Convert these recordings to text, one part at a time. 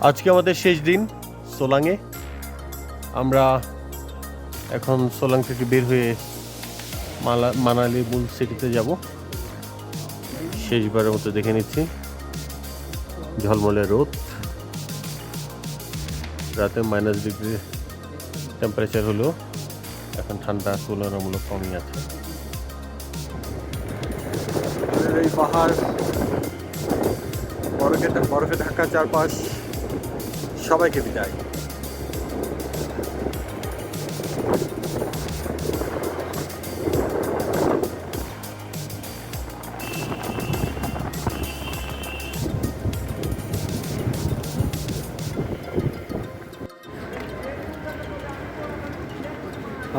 আজকে আমাদের শেষ দিন সোলাংয়ে। আমরা এখন সোলাং থেকে বের হয়ে মালা মানালি মূল সিটিতে যাব। শেষবারের মতো দেখে নিচ্ছি। ঝলমলে রোদ। রাতে মাইনাস ডিগ্রি টেম্পারেচার হলো এখন ঠান্ডা তুলনামূলক কমই আছে। এই পাহাড়, বরফে বরফে ঢাকা চারপাশ। সবাইকে বিদায়।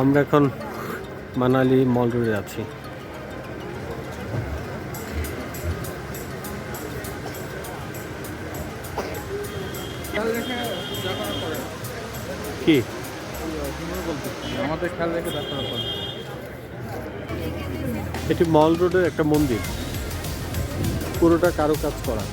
আমরা এখন মানালি মল রোডে আছি। খেয়াল রেখে যাতায়াত করে। কি? আমাদের খেয়াল রেখে করে। এটি মল রোডের একটা মন্দির। পুরোটা কারও কাজ করা।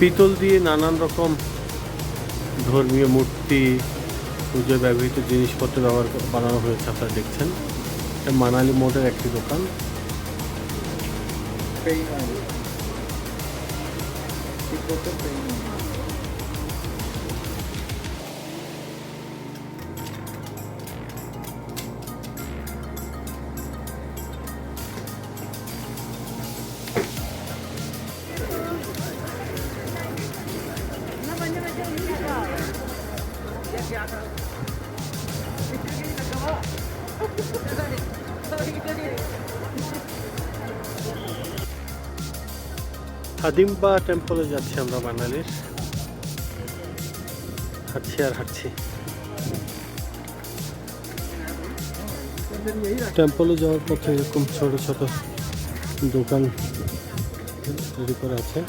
পিতল দিয়ে নানান রকম ধর্মীয় মূর্তি, পুজো ব্যবহৃত জিনিসপত্র ব্যবহার বানানো হয়েছে, আপনারা দেখছেন। এটা মানালি মোড়ের একটি দোকান। পেইন হাদিম্বা টেম্পলে যাচ্ছি আমরা বাঙালির। হাঁটছি আর হাঁটছি। টেম্পলে যাওয়ার পথে এরকম ছোট ছোট দোকান তৈরি করা আছে।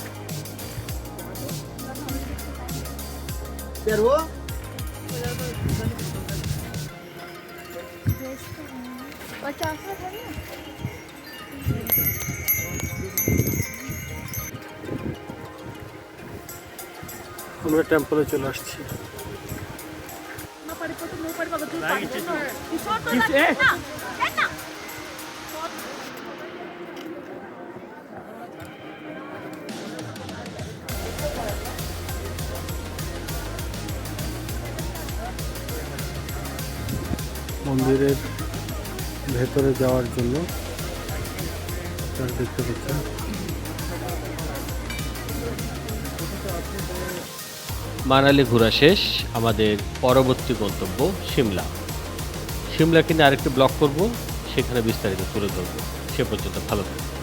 আমরা টেম্পলে চলে আসছি। না পারে কত নো। পারে বাবা তুই পারবি না। কিছু eh? তো না। মন্দিরের ভেতরে যাওয়ার জন্য দেখতে পাচ্ছেন। মানালি ঘোরা শেষ, আমাদের পরবর্তী গন্তব্য সিমলা। সিমলা কিনে আরেকটি ব্লক করব, সেখানে বিস্তারিত তুলে ধরবো। সে পর্যন্ত ভালো থাকবে